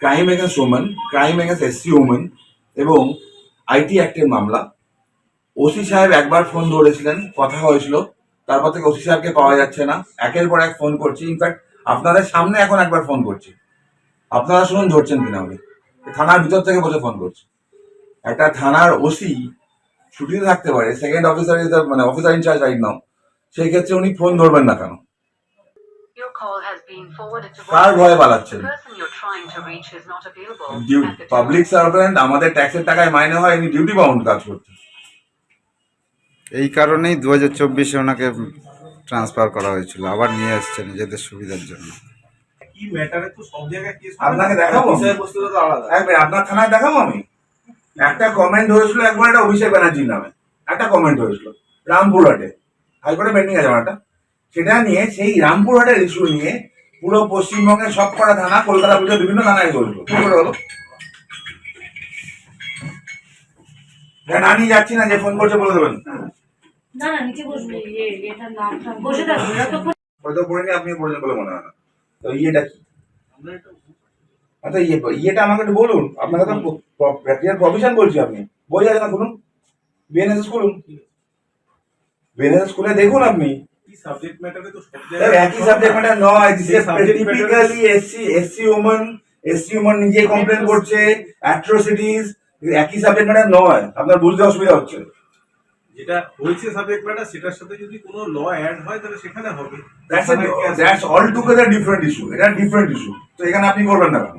Crime against women crime against SC women এবং IT অ্যাক্টের মামলা। ওসি সাহেব একবার ফোন ধরেছিলেন, কথা হয়েছিল। তারপর থেকে ওসি সাহেবকে পাওয়া যাচ্ছে না। একের পর এক ফোন করছি। ইনফ্যাক্ট আপনাদের সামনে এখন একবার ফোন করছি। আপনারা শুনুন, ধরছেন কিনা উনি। থানার ভিতর থেকে বসে ফোন করছি। একটা থানার ওসি ছুটিতে থাকতে পারে সেকেন্ড অফিসার ইজ মানে officer in charge right now সেই ক্ষেত্রে উনি ফোন ধরবেন না কেন? কার ভয়ে পালাচ্ছেন? পাবলিক সার্ভেন্ট আমাদের ট্যাক্সের টাকায় মাইনে হয় ইনি ডিউটি বাউন্ড কাজ এই কারণেই দু হাজার চব্বিশে ওনাকে ট্রান্সফার করা হয়েছিল। আবার নিয়ে এসছে নিজেদের সুবিধার জন্য। কি ম্যাটারে তো সব জায়গায় কেস আপনাকে দেখাবো? মিনিট, আপনার থানায় দেখাবো আমি? একটা কমেন্ট হয়েছিল একবার একটা অভিষেক ব্যানার্জির নামে। একটা কমেন্ট হয়েছিল রামপুরহাটে। হাইকোর্টে পেন্ডিং আছে একটা। সেটা নিয়ে সেই রামপুরহাটের ইস্যু নিয়ে পুরো পশ্চিমবঙ্গের সব কটা থানা কলকাতা পুজো বিভিন্ন থানায় করল। কি করে হলো? না নিয়ে যাচ্ছি না যে ফোন করছে বলে দেবেন। না না নিচে বসবে ইয়ে নাম বসে থাকবে হয়তো পড়িনি আপনি পড়েছেন বলে মনে হয় না। তো ইয়েটা কি? আচ্ছা ইয়ে ইয়েটা আমাকে একটু বলুন। আপনাকে তো প্র্যাকটিক্যাল বলছি আপনি বই আছে না খুলুন? বিএনএস খুলুন। বিএনএস খুলে দেখুন আপনি। সাবজেক্ট ম্যাটারে তো একই সাবজেক্ট ম্যাটার নয় typically SC SC women SC women নিজে কমপ্লেন করছে অ্যাট্রোসিটিস একই সাবজেক্ট ম্যাটার নয় আপনার বুঝতে অসুবিধা হচ্ছে। যেটা হয়েছে সাবজেক্ট ম্যাটার সেটার সাথে যদি কোনো ল অ্যাড হয় তাহলে সেখানে হবে। That's that's all together different issue এটা ডিফারেন্ট ইস্যু তো এখানে আপনি করবেন না কেন?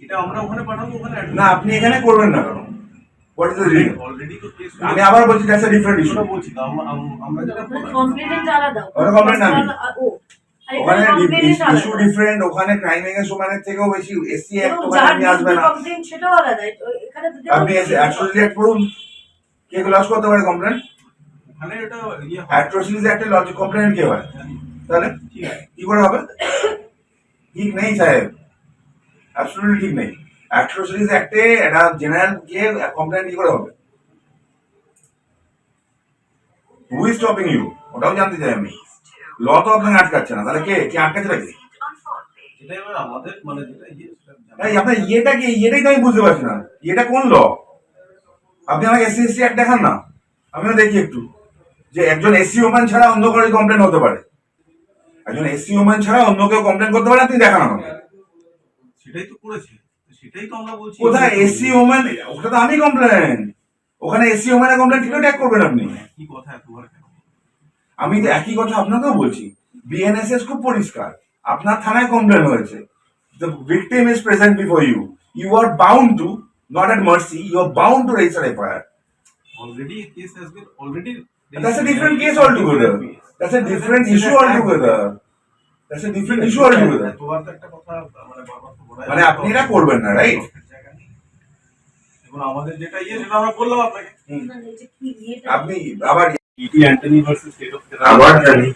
এটা আমরা ওখানে পাঠাবো ওখানে না আপনি এখানে করবেন না কেন? What is the reason already তো কেস আমি আবার বলছি দ্যাটস আ ডিফারেন্ট ইস্যু বলছি না, আমরা যেটা কমপ্লেন্ট আলাদা ওটা complaint আমি। ওখানে ইস্যু ডিফারেন্ট ওখানে ক্রাইম ওমেনের থেকেও বেশি এসসি অ্যাক্ট ওখানে আপনি আসবে না। complaint সেটাও আলাদা এখানে আপনি অ্যাট্রোসিটি অ্যাক্ট পড়ুন। কে লস করতে পারে কমপ্লেন ওখানে এটা ইয়ে হয়। লজিক কমপ্লেন কি হয়। তাহলে ঠিক আছে। কি করে হবে? ঠিক নেই সাহেব। অ্যাবসলিউটলি ঠিক নেই। অ্যাট্রোসিটিস অ্যাক্টে একটা জেনারেল কে কমপ্লেন কি করে হবে? হু ইজ স্টপিং ইউ ওটাও জানতে চাই আমি। ল তো আপনাকে আটকাচ্ছে না। তাহলে কে? কে আটকাচ্ছে নাকি মানে ইয়ে সেটা জানা- এই আপনার ইয়েটা কি? ইয়েটাই তো আমি বুঝতে পারছি না। ইয়েটা কোন ল আপনি আমাকে এসসি এসসি অ্যাক্ট দেখান না। আমিও দেখি একটু। যে একজন এসসি ওম্যান ছাড়া অন্য কারও কমপ্লেন হতে পারে। একজন এসসি ওম্যান ছাড়া অন্য কেউ কমপ্লেন করতে পারে আপনি দেখান আমাকে। সেটাই তো করেছে। সেটাই তো আমরা বলছি। কোথায় এসসি ওম্যান ওটা তো আমি কমপ্লেন ওখানে এসসি ওম্যানের কমপ্লেন কীভাবে ট্যাগ করবেন আপনি? কি কথা এতবার আমি তো একই কথা আপনাকেও বলছি। বিএনএসএস খুব পরিষ্কার। আপনার থানায় কমপ্লেন হয়েছে। The victim is present before you you are bound to not at mercy you are bound to register FIR a case has been already That's a different case altogether. That's a different issue altogether. That's a different issue altogether. তোমার তো একটা কথা মানে মানে আপনি এটা করবেন না রাইট আমাদের যেটা ইয়ে সেটা আমরা বললাম আপনাকে। মানে এই যে কি ইয়েটা আপনি আবার E T Antony versus state of আবার জানি।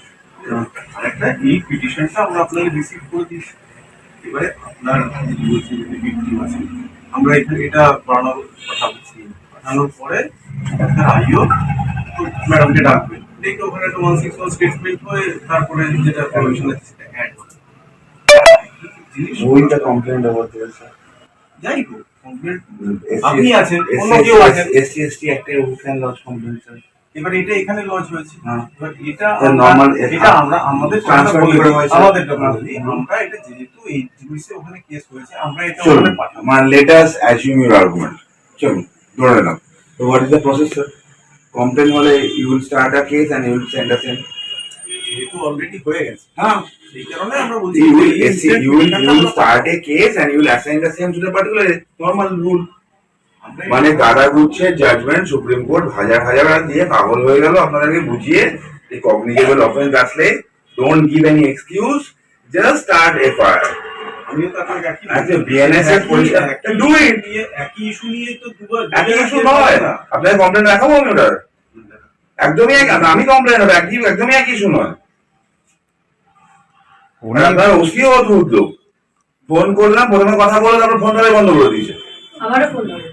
আরেকটা এই পিটিশনটা আমরা আপনাকে রিসিভ করে দিচ্ছি এবারে আপনার আছে আমরা এখানে এটা বানানোর কথা বলছি। পাঠানোর পরে আপনার আইও ম্যাডামকে ডাকবে ডেকে ওখানে একটা ওয়ান সিক্স ওয়ান স্টেটমেন্ট হয়ে তারপরে যেটা প্রভিশন আছে সেটা অ্যাড ওইটা কমপ্লেন্ট ওভার দেয়ার স্যার যাই হোক আপনি আছেন, অন্য কেউ আছেন। এসসি এসটি একটা ক্যান লজ কমপ্লেন্ট স্যার এবার এটা এখানে লজ হয়েছে। হ্যাঁ। এবার এটা normal এটা আমরা আমাদের বলে করে হয়েছে। হ্যাঁ। আমরা এটা যেহেতু এই জিনিসে ওখানে কেস হয়েছে আমরা এটা ওখানে পাঠাবো। মানে let us assume your argument চলুন ধরে নিলাম তো what is the process sir complain হলে you will start a case and you will send us in যেহেতু অলরেডি হয়ে গেছে। হ্যাঁ। সেই কারণে আমরা বলছি মানে গাদা গুচ্ছে জাজমেন্ট সুপ্রিম কোর্ট হাজার হাজার দিয়ে পাগল হয়ে গেল। আপনাদেরকে বুঝিয়ে এই কগনিজেবল অফেন্স আসলে don't give any excuse just start FIR আমিও তো আপনাকে একই আচ্ছা, এর পরিষ্কার. একই ইস্যু নিয়ে তো দুবার একই ইস্যু নয়। কমপ্লেন দেখাবো আমি ওটার? একদমই এক আমি কমপ্লেন হবে একই একদমই এক ইস্যু নয় উনি আপনার ওসিও লোক ফোন করলাম প্রথমে কথা বলে তারপর ফোন ধরে বন্ধ করে দিয়েছে। আমারও ফোন ধরে।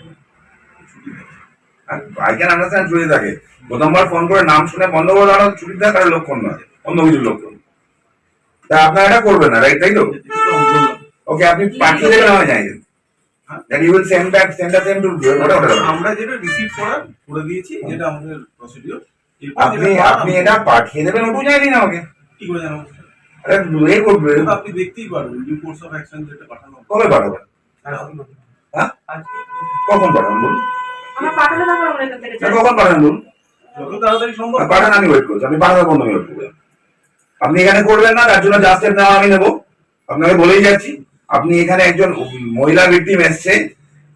আই ক্যান আন্ডারস্ট্যান্ড ছুটি থাকে। প্রথমবার ফোন করে নাম শুনে বন্ধ করে দেওয়া ছুটি থাকার লক্ষণ নয়। অন্য কিছু লক্ষণ। তা আপনারা এটা করবেন না রাইট তাই তো? ওকে আপনি পাঠিয়ে দেবেন আমায় জানিয়ে হ্যাঁ। that you will send back send us into ওটা ওটা ওটা। আমরা যেটা রিসিভ করার করে দিয়েছি যেটা আমাদের প্রসিডিওর আপনি আপনি এটা পাঠিয়ে দেবেন ওটু আমাকে। কি করে জানাব আরে এ করবে। আপনি দেখতেই পারবেন ডিউ কোর্স অফ অ্যাকশন যেটা পাঠানো কবে পাঠাবেন হ্যাঁ। কখন পাঠাবেন বলুন? আমরা পাঠালে তারপর আমরা এখান থেকে কখন পাঠাবেন বলুন? যত তাড়াতাড়ি সম্ভব। পাঠান আমি ওয়েট করছি। আপনি পাঠানোর পর আমি ওয়েট করব আপনি এখানে করবেন না তার জন্য যা স্টেপ নেওয়া আমি নেব। আপনাকে বলেই যাচ্ছি। আপনি এখানে একজন মহিলা ভিকটিম এসছে।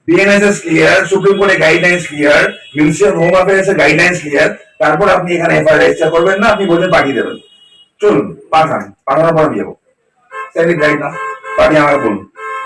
BNSS clear Supreme Court guidelines clear Ministry of Home Affairs এর গাইডলাইন্স ক্লিয়ার তারপর আপনি এখানে এফআইআর রেজিস্টার করবেন না, আপনি বলছেন পাঠিয়ে দেবেন। চলুন, পাঠান, পাঠানোর পর আমি যাব। গাইড না পাঠিয়ে আমাকে বলুন।